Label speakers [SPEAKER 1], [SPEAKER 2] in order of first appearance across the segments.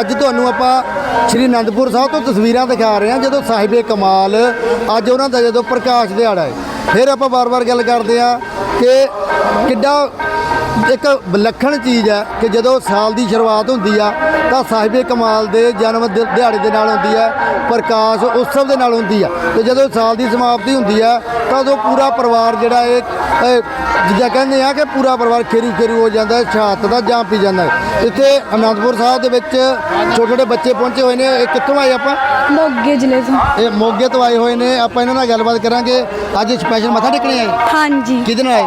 [SPEAKER 1] ਅੱਜ ਤੁਹਾਨੂੰ ਆਪਾਂ ਸ੍ਰੀ ਅਨੰਦਪੁਰ ਸਾਹਿਬ ਤੋਂ ਤਸਵੀਰਾਂ ਦਿਖਾ ਰਹੇ ਹਾਂ, ਜਦੋਂ ਸਾਹਿਬੇ ਕਮਾਲ ਅੱਜ ਉਹਨਾਂ ਦਾ ਜਦੋਂ ਪ੍ਰਕਾਸ਼ ਦਿਹਾੜਾ ਹੈ। ਫਿਰ ਆਪਾਂ ਵਾਰ-ਵਾਰ ਗੱਲ ਕਰਦੇ ਹਾਂ ਕਿ ਕਿੱਡਾ ਇੱਕ ਵਿਲੱਖਣ ਚੀਜ਼ ਹੈ ਕਿ ਜਦੋਂ ਸਾਲ ਦੀ ਸ਼ੁਰੂਆਤ ਹੁੰਦੀ ਆ ਤਾਂ ਸਾਹਿਬੇ ਕਮਾਲ ਦੇ ਜਨਮ ਦਿ- ਦਿਹਾੜੇ ਦੇ ਨਾਲ ਹੁੰਦੀ ਹੈ ਪ੍ਰਕਾਸ਼ ਉਤਸਵ ਦੇ ਨਾਲ ਹੁੰਦੀ ਆ। ਤੇ ਜਦੋਂ ਸਾਲ ਦੀ ਸਮਾਪਤੀ ਹੁੰਦੀ ਆ ਤਾਂ ਉਦੋਂ ਪੂਰਾ ਪਰਿਵਾਰ ਜਿਹੜਾ ਇਹ ਇਹ ਜਿੱਦਾਂ ਕਹਿੰਦੇ ਆ ਕਿ ਪੂਰਾ ਪਰਿਵਾਰ ਖੇਰੂ ਖੇਰੂ ਹੋ ਜਾਂਦਾ ਹੈ ਸ਼ਹਾਦਤ ਦਾ ਜਾਮ ਪੀ ਜਾਂਦਾ ਹੈ। ਇੱਥੇ ਅਨੰਦਪੁਰ ਸਾਹਿਬ ਦੇ ਵਿੱਚ ਛੋਟੇ ਛੋਟੇ ਬੱਚੇ ਪਹੁੰਚੇ ਹੋਏ ਨੇ ਇਹ ਕਿੱਥੋਂ ਆਏ ਆਪਾਂ?
[SPEAKER 2] ਮੋਗੇ ਜ਼ਿਲ੍ਹੇ ਤੋਂ।
[SPEAKER 1] ਇਹ ਮੋਗੇ ਤੋਂ ਆਏ ਹੋਏ ਨੇ। ਆਪਾਂ ਇਹਨਾਂ ਨਾਲ ਗੱਲਬਾਤ ਕਰਾਂਗੇ। ਅੱਜ ਸਪੈਸ਼ਲ ਮੱਥਾ ਟੇਕਣੇ ਆਏ
[SPEAKER 2] ਹਾਂਜੀ।
[SPEAKER 1] ਕਿਹਦੇ ਨਾਲ ਆਏ?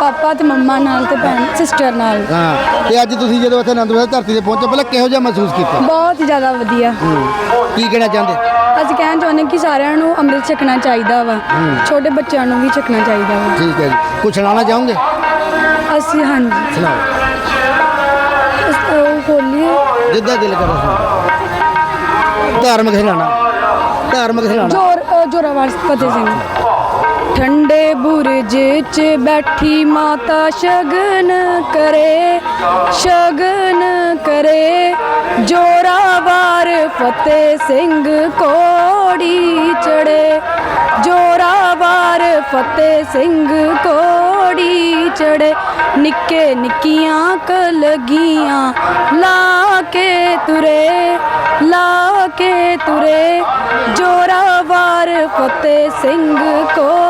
[SPEAKER 2] ਪਾਪਾ ਤੇ ਮੰਮਾ ਨਾਲ ਤੇ ਭੈਣ ਸਿਸਟਰ ਨਾਲ।
[SPEAKER 1] ਹਾਂ ਤੇ ਅੱਜ ਤੁਸੀਂ ਜਦੋਂ ਇੱਥੇ ਅਨੰਦਪੁਰ ਸਾਹਿਬ ਧਰਤੀ ਤੇ ਪਹੁੰਚੇ ਪਹਿਲਾਂ ਕਿਹੋ ਜਿਹਾ ਮਹਿਸੂਸ ਕੀਤਾ?
[SPEAKER 2] ਬਹੁਤ ਜ਼ਿਆਦਾ ਵਧੀਆ।
[SPEAKER 1] ਕੀ ਕਹਿਣਾ ਚਾਹੁੰਦੇ?
[SPEAKER 2] ਅਸੀਂ ਕਹਿਣਾ ਚਾਹੁੰਦੇ ਕਿ ਸਾਰਿਆਂ ਨੂੰ ਅੰਮ੍ਰਿਤ ਛਕਣਾ ਚਾਹੀਦਾ ਵਾ। ਛੋਟੇ ਬੱਚਿਆਂ ਨੂੰ ਵੀ ਛਕਣਾ ਚਾਹੀਦਾ ਵਾ।
[SPEAKER 1] ਠੀਕ ਹੈ ਜੀ। ਕੁਛ ਸੁਣਾਉਣਾ ਚਾਹੋਗੇ?
[SPEAKER 2] ਅਸੀਂ ਹਾਂਜੀ।
[SPEAKER 1] ਸੁਣਾਓ।
[SPEAKER 2] ਇਸ- ਉਹ ਖੋਲੀਏ
[SPEAKER 1] ਜਿੱਦਾਂ ਦਿਲ ਕਰਦਾ ਸੁਣਾਓ ਧਾਰਮਿਕ ਸੁਣਾਉਣਾ ਧਾਰਮਿਕ ਸੁਣਾਉਣਾ
[SPEAKER 2] ਜੋਰ ਅ, ਜੋਰਾਵਰ ਫਤਿਹ ਸਿੰਘ। ਠੰਡੇ ਬੁਰਜ 'ਚ ਬੈਠੀ ਮਾਤਾ ਸ਼ਗਨ ਕਰੇ ਸ਼ਗਨ ਕਰੇ। ਜੋਰਾਵਰ ਫਤਿਹ ਸਿੰਘ ਕੋੜੀ ਚੜੇ। ਜੋਰਾਵਰ ਫਤਿਹ ਸਿੰਘ ਕੋੜੀ ਚੜੇ। ਨਿੱਕੇ ਨਿੱਕੀਆਂ ਕਲਗੀਆਂ ਲਾ ਕੇ ਤੁਰੇ, ਲਾ ਕੇ ਤੁਰੇ। ਜੋਰਾਵਰ ਫਤਿਹ ਸਿੰਘ ਕੋੜੀ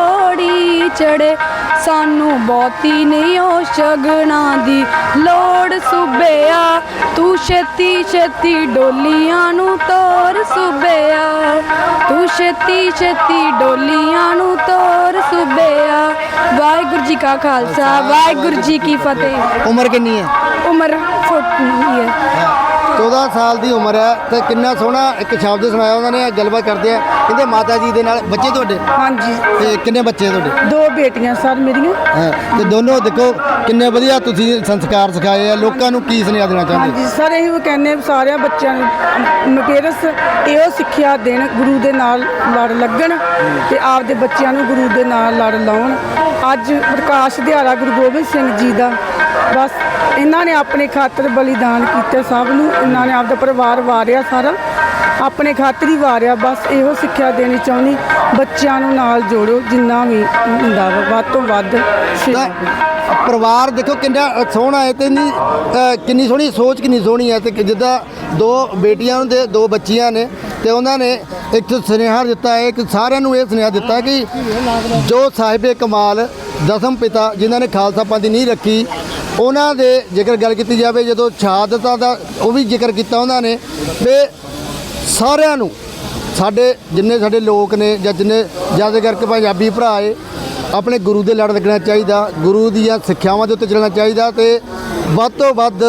[SPEAKER 2] ਚੜੇ ਸਾਨੂੰ ਬਹੁਤੀ ਨਹੀਂ ਉਹ ਸ਼ਗਨਾਂ ਦੀ ਲੋੜ। ਸੁਬਿਆ ਤੂੰ ਛੇਤੀ ਛੇਤੀ ਡੋਲੀਆਂ ਨੂੰ ਤੋਰ ਸੁਬਿਆ। ਤੂੰ ਛੇਤੀ ਛੇਤੀ ਡੋਲੀਆਂ ਨੂੰ ਤੋਰ ਸੁਬਿਆ। ਵਾਹਿਗੁਰੂ ਜੀ ਕਾ ਖਾਲਸਾ ਵਾਹਿਗੁਰੂ ਜੀ ਕੀ ਫਤਿਹ।
[SPEAKER 1] ਉਮਰ ਕਿੰਨੀ ਹੈ?
[SPEAKER 2] ਉਮਰ 40 ਹੈ।
[SPEAKER 1] 14 ਸਾਲ ਦੀ ਉਮਰ ਹੈ ਤੇ ਕਿੰਨਾ ਸੋਹਣਾ ਇੱਕ ਸ਼ਬਦ ਸੁਣਾਇਆ ਉਹਨਾਂ ਨੇ ਗੱਲਬਾਤ ਕਰਦੇ ਆ। ਕਹਿੰਦੇ ਮਾਤਾ ਜੀ ਦੇ ਨਾਲ ਬੱਚੇ ਤੁਹਾਡੇ?
[SPEAKER 3] ਹਾਂਜੀ।
[SPEAKER 1] ਤੇ ਕਿੰਨੇ ਬੱਚੇ ਤੁਹਾਡੇ?
[SPEAKER 3] ਦੋ ਬੇਟੀਆਂ ਸਰ ਮੇਰੀਆਂ।
[SPEAKER 1] ਹਾਂ, ਤੇ ਦੋਨੋਂ ਦੇਖੋ ਕਿੰਨੇ ਵਧੀਆ ਤੁਸੀਂ ਸੰਸਕਾਰ ਸਿਖਾਏ ਆ ਲੋਕਾਂ ਨੂੰ ਕੀ ਸੁਨੇਹਾ ਦੇਣਾ ਚਾਹੁੰਦੇ?
[SPEAKER 3] ਹਾਂਜੀ ਸਰ ਇਹ ਵੀ ਕਹਿੰਦੇ ਸਾਰਿਆਂ ਬੱਚਿਆਂ ਨੂੰ ਮਪੇਰਸ ਇਹੋ ਸਿੱਖਿਆ ਦੇਣ ਗੁਰੂ ਦੇ ਨਾਲ ਲੜ ਲੱਗਣ ਤੇ ਆਪਦੇ ਬੱਚਿਆਂ ਨੂੰ ਗੁਰੂ ਦੇ ਨਾਲ ਲੜ ਲਾਉਣ। ਅੱਜ ਪ੍ਰਕਾਸ਼ ਦਿਹਾੜਾ ਗੁਰੂ ਗੋਬਿੰਦ ਸਿੰਘ ਜੀ ਦਾ ਬਸ ਇਹਨਾਂ ਨੇ ਆਪਣੇ ਖਾਤਰ ਬਲੀਦਾਨ ਕੀਤੇ ਸਭ ਨੂੰ ਇਹਨਾਂ ਨੇ ਆਪਦਾ ਪਰਿਵਾਰ ਵਾਰਿਆ ਸਾਰਾ ਆਪਣੇ ਖਾਤਰ ਹੀ ਵਾਰਿਆ ਬਸ ਇਹੋ ਸਿੱਖਿਆ ਦੇਣੀ ਚਾਹੁੰਦੀ ਬੱਚਿਆਂ ਨੂੰ ਨਾਲ ਜੋੜੋ ਜਿੰਨਾ ਵੀ ਹੁੰਦਾ ਵਾ ਵੱਧ ਤੋਂ ਵੱਧ ਸੇਵਾ
[SPEAKER 1] ਪਰਿਵਾਰ ਦੇਖੋ ਕਿੰਨਾ ਸੋਹਣਾ ਹੈ ਤੇ ਇੰਨੀ ਅ, ਕਿੰਨੀ ਸੋਹਣੀ ਸੋਚ ਕਿੰਨੀ ਸੋਹਣੀ ਹੈ ਤੇ ਕਿ ਜਿੱਦਾਂ ਦੋ ਬੇਟੀਆਂ ਦੇ ਦੋ ਬੱਚੀਆਂ ਨੇ ਤੇ ਉਹਨਾਂ ਨੇ ਇੱਕ ਸੁਨੇਹਾ ਦਿੱਤਾ ਹੈ ਕਿ ਸਾਰਿਆਂ ਨੂੰ ਇਹ ਸੁਨੇਹਾ ਦਿੱਤਾ ਹੈ ਕਿ ਜੋ ਸਾਹਿਬੇ ਕਮਾਲ ਦਸਮ ਪਿਤਾ ਜਿਨ੍ਹਾਂ ਨੇ ਖਾਲਸਾ ਪੰਥ ਦੀ ਨੀਂਹ ਰੱਖੀ ਉਹਨਾਂ ਦੇ ਜੇਕਰ ਗੱਲ ਕੀਤੀ ਜਾਵੇ, ਜਦੋਂ ਸ਼ਹਾਦਤਾਂ ਦਾ ਉਹ ਵੀ ਜ਼ਿਕਰ ਕੀਤਾ ਉਹਨਾਂ ਨੇ, ਤੇ ਸਾਰਿਆਂ ਨੂੰ, ਸਾਡੇ ਜਿੰਨੇ ਸਾਡੇ ਲੋਕ ਨੇ ਜਾਂ ਜਿੰਨੇ ਜ਼ਿਆਦਾ ਕਰਕੇ ਪੰਜਾਬੀ ਭਰਾ ਏ, ਆਪਣੇ ਗੁਰੂ ਦੇ ਲੜ ਲੱਗਣਾ ਚਾਹੀਦਾ, ਗੁਰੂ ਦੀਆਂ ਸਿੱਖਿਆਵਾਂ ਦੇ ਉੱਤੇ ਚੱਲਣਾ ਚਾਹੀਦਾ ਤੇ ਵੱਧ ਤੋਂ ਵੱਧ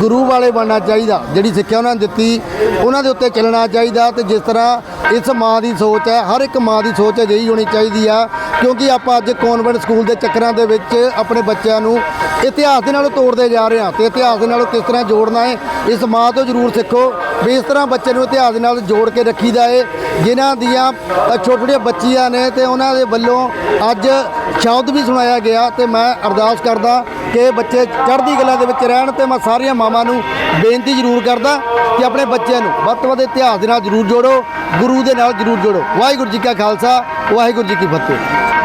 [SPEAKER 1] ਗੁਰੂ ਵਾਲੇ ਬਣਨਾ ਚਾਹੀਦਾ। ਜਿਹੜੀ ਸਿੱਖਿਆ ਉਹਨਾਂ ਨੇ ਦਿੱਤੀ, ਉਹਨਾਂ ਦੇ ਉੱਤੇ ਚੱਲਣਾ ਚਾਹੀਦਾ ਤੇ ਜਿਸ ਤਰ੍ਹਾਂ ਇਸ ਮਾਂ ਦੀ ਸੋਚ ਹੈ ਹਰ ਇੱਕ ਮਾਂ ਦੀ ਸੋਚ ਅਜਿਹੀ ਹੋਣੀ ਚਾਹੀਦੀ ਆ ਕਿਉਂਕਿ ਆਪਾਂ ਅੱਜ ਕਨਵੈਂਟ ਸਕੂਲ ਦੇ ਚੱਕਰਾਂ ਦੇ ਵਿੱਚ ਆਪਣੇ ਬੱਚਿਆਂ ਨੂੰ ਇਤਿਹਾਸ ਦੇ ਨਾਲ ਤੋੜਦੇ ਜਾ ਰਹੇ ਹਾਂ ਤੇ ਇਤਿਹਾਸ ਦੇ ਨਾਲ ਕਿਸ ਤਰ੍ਹਾਂ ਜੋੜਨਾ ਹੈ ਇਸ ਮਾਂ ਤੋਂ ਜ਼ਰੂਰ ਸਿੱਖੋ ਵੀ ਇਸ ਤਰ੍ਹਾਂ ਬੱਚੇ ਨੂੰ ਇਤਿਹਾਸ ਦੇ ਨਾਲ ਜੋੜ ਕੇ ਰੱਖੀਦਾ ਏ ਜਿਨ੍ਹਾਂ ਦੀਆਂ ਅ, ਛੋਟੀਆਂ ਬੱਚੀਆਂ ਨੇ ਤੇ ਉਹਨਾਂ ਦੇ ਵੱਲੋਂ ਅੱਜ ਸ਼ਬਦ ਵੀ ਸੁਣਾਇਆ ਗਿਆ ਤੇ ਮੈਂ ਅਰਦਾਸ ਕਰਦਾ ਕਿ ਬੱਚੇ ਚੜ੍ਹਦੀ ਕਲਾ ਦੇ ਵਿੱਚ ਰਹਿਣ ਤੇ ਮੈਂ ਸਾਰੀਆਂ ਮਾਵਾਂ ਨੂੰ ਬੇਨਤੀ ਜ਼ਰੂਰ ਕਰਦਾ ਕਿ ਆਪਣੇ ਬੱਚਿਆਂ ਨੂੰ ਵੱਧ ਤੋਂ ਵੱਧ ਇਤਿਹਾਸ ਦੇ ਨਾਲ ਜ਼ਰੂਰ ਜੋੜੋ ਗੁਰੂ ਦੇ ਨਾਲ ਜ਼ਰੂਰ ਜੋੜੋ। ਵਾਹਿਗੁਰੂ ਜੀ ਕਾ ਖਾਲਸਾ ਵਾਹਿਗੁਰੂ ਜੀ ਕੀ ਫਤਿਹ।